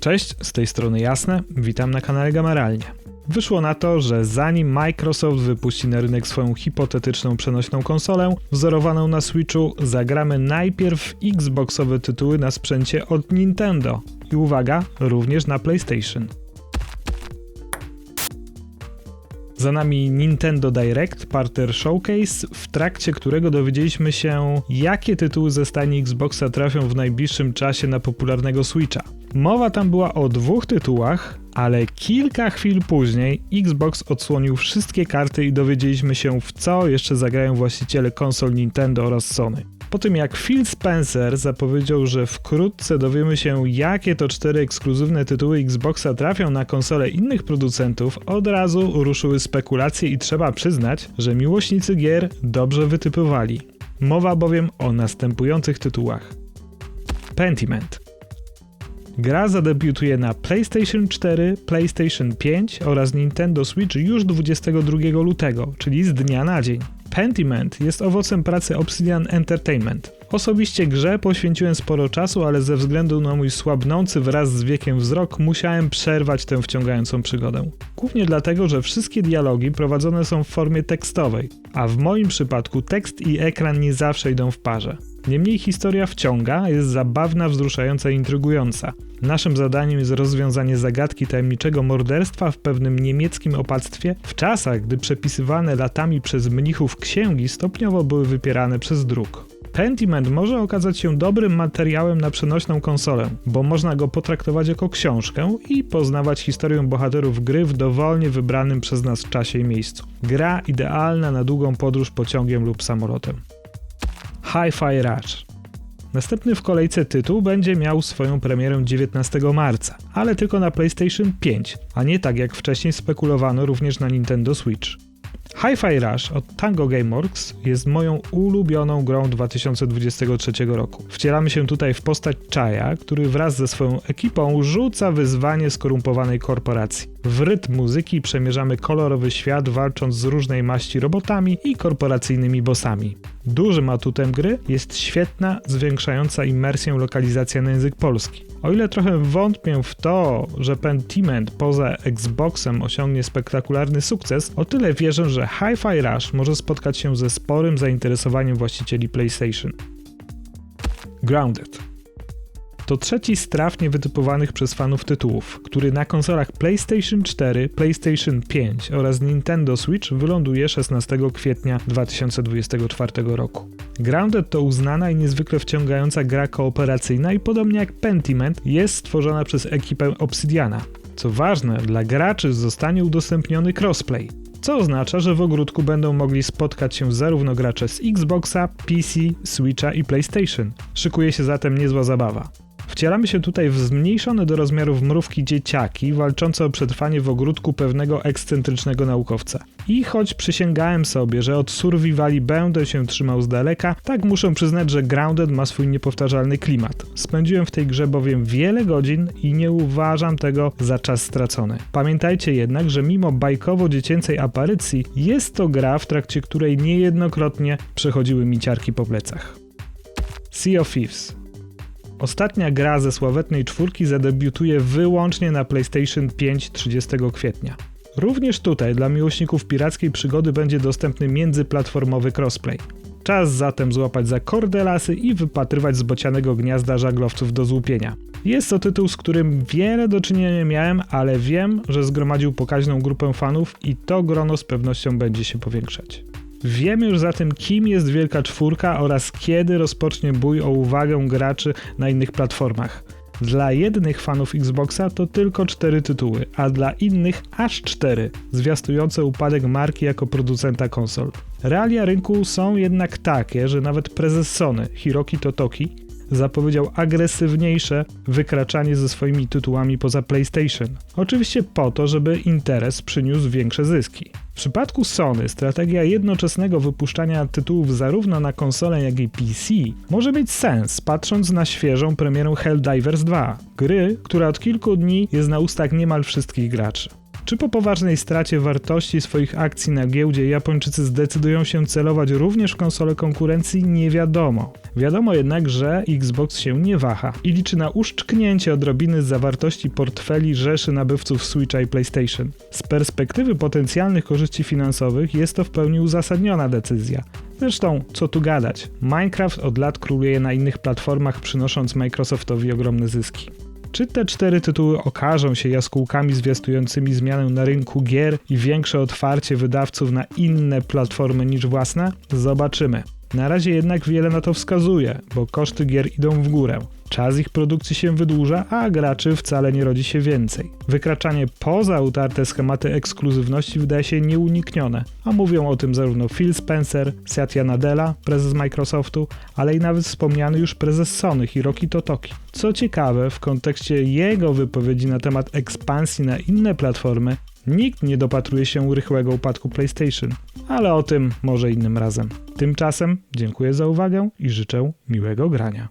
Cześć, z tej strony Jasne, witam na kanale Gameralnie. Wyszło na to, że zanim Microsoft wypuści na rynek swoją hipotetyczną przenośną konsolę, wzorowaną na Switchu, zagramy najpierw Xboxowe tytuły na sprzęcie od Nintendo. I uwaga, również na PlayStation. Za nami Nintendo Direct Parter Showcase, w trakcie którego dowiedzieliśmy się, jakie tytuły ze stajni Xboxa trafią w najbliższym czasie na popularnego Switcha. Mowa tam była o dwóch tytułach, ale kilka chwil później Xbox odsłonił wszystkie karty i dowiedzieliśmy się, w co jeszcze zagrają właściciele konsol Nintendo oraz Sony. Po tym jak Phil Spencer zapowiedział, że wkrótce dowiemy się, jakie to cztery ekskluzywne tytuły Xboxa trafią na konsole innych producentów, od razu ruszyły spekulacje i trzeba przyznać, że miłośnicy gier dobrze wytypowali. Mowa bowiem o następujących tytułach. Pentiment. Gra zadebiutuje na PlayStation 4, PlayStation 5 oraz Nintendo Switch już 22 lutego, czyli z dnia na dzień. Pentiment jest owocem pracy Obsidian Entertainment. Osobiście grze poświęciłem sporo czasu, ale ze względu na mój słabnący wraz z wiekiem wzrok musiałem przerwać tę wciągającą przygodę. Głównie dlatego, że wszystkie dialogi prowadzone są w formie tekstowej, a w moim przypadku tekst i ekran nie zawsze idą w parze. Niemniej historia wciąga, jest zabawna, wzruszająca i intrygująca. Naszym zadaniem jest rozwiązanie zagadki tajemniczego morderstwa w pewnym niemieckim opactwie w czasach, gdy przepisywane latami przez mnichów księgi stopniowo były wypierane przez druk. Pentiment może okazać się dobrym materiałem na przenośną konsolę, bo można go potraktować jako książkę i poznawać historię bohaterów gry w dowolnie wybranym przez nas czasie i miejscu. Gra idealna na długą podróż pociągiem lub samolotem. Hi-Fi Rush. Następny w kolejce tytuł będzie miał swoją premierę 19 marca, ale tylko na PlayStation 5, a nie tak jak wcześniej spekulowano również na Nintendo Switch. Hi-Fi Rush od Tango Gameworks jest moją ulubioną grą 2023 roku. Wcielamy się tutaj w postać Chaya, który wraz ze swoją ekipą rzuca wyzwanie skorumpowanej korporacji. W rytm muzyki przemierzamy kolorowy świat, walcząc z różnej maści robotami i korporacyjnymi bossami. Dużym atutem gry jest świetna, zwiększająca imersję lokalizacja na język polski. O ile trochę wątpię w to, że Pentiment poza Xboxem osiągnie spektakularny sukces, o tyle wierzę, że Hi-Fi Rush może spotkać się ze sporym zainteresowaniem właścicieli PlayStation. Grounded to trzeci z trafnie wytypowanych przez fanów tytułów, który na konsolach PlayStation 4, PlayStation 5 oraz Nintendo Switch wyląduje 16 kwietnia 2024 roku. Grounded to uznana i niezwykle wciągająca gra kooperacyjna i podobnie jak Pentiment jest stworzona przez ekipę Obsidiana. Co ważne, dla graczy zostanie udostępniony crossplay, co oznacza, że w ogródku będą mogli spotkać się zarówno gracze z Xboxa, PC, Switcha i PlayStation. Szykuje się zatem niezła zabawa. Wcielamy się tutaj w zmniejszone do rozmiarów mrówki dzieciaki walczące o przetrwanie w ogródku pewnego ekscentrycznego naukowca. I choć przysięgałem sobie, że od survivali będę się trzymał z daleka, tak muszę przyznać, że Grounded ma swój niepowtarzalny klimat. Spędziłem w tej grze bowiem wiele godzin i nie uważam tego za czas stracony. Pamiętajcie jednak, że mimo bajkowo-dziecięcej aparycji, jest to gra, w trakcie której niejednokrotnie przechodziły mi ciarki po plecach. Sea of Thieves Ostatnia gra ze sławetnej czwórki zadebiutuje wyłącznie na PlayStation 5 30 kwietnia. Również tutaj dla miłośników pirackiej przygody będzie dostępny międzyplatformowy crossplay. Czas zatem złapać za kordelasy i wypatrywać z bocianego gniazda żaglowców do złupienia. Jest to tytuł, z którym wiele do czynienia miałem, ale wiem, że zgromadził pokaźną grupę fanów i to grono z pewnością będzie się powiększać. Wiemy już zatem, kim jest Wielka Czwórka oraz kiedy rozpocznie bój o uwagę graczy na innych platformach. Dla jednych fanów Xboxa to tylko cztery tytuły, a dla innych aż cztery, zwiastujące upadek marki jako producenta konsol. Realia rynku są jednak takie, że nawet prezes Sony, Hiroki Totoki, zapowiedział agresywniejsze wykraczanie ze swoimi tytułami poza PlayStation. Oczywiście po to, żeby interes przyniósł większe zyski. W przypadku Sony strategia jednoczesnego wypuszczania tytułów zarówno na konsolę, jak i PC może mieć sens, patrząc na świeżą premierę Helldivers 2, gry, która od kilku dni jest na ustach niemal wszystkich graczy. Czy po poważnej stracie wartości swoich akcji na giełdzie Japończycy zdecydują się celować również w konsole konkurencji? Nie wiadomo. Wiadomo jednak, że Xbox się nie waha i liczy na uszczknięcie odrobiny zawartości portfeli rzeszy nabywców Switcha i PlayStation. Z perspektywy potencjalnych korzyści finansowych jest to w pełni uzasadniona decyzja. Zresztą, co tu gadać, Minecraft od lat króluje na innych platformach, przynosząc Microsoftowi ogromne zyski. Czy te cztery tytuły okażą się jaskółkami zwiastującymi zmianę na rynku gier i większe otwarcie wydawców na inne platformy niż własne? Zobaczymy. Na razie jednak wiele na to wskazuje, bo koszty gier idą w górę. Czas ich produkcji się wydłuża, a graczy wcale nie rodzi się więcej. Wykraczanie poza utarte schematy ekskluzywności wydaje się nieuniknione, a mówią o tym zarówno Phil Spencer, Satya Nadella, prezes Microsoftu, ale i nawet wspomniany już prezes Sony Hiroki Totoki. Co ciekawe, w kontekście jego wypowiedzi na temat ekspansji na inne platformy, Nikt nie dopatruje się rychłego upadku PlayStation, ale o tym może innym razem. Tymczasem dziękuję za uwagę i życzę miłego grania.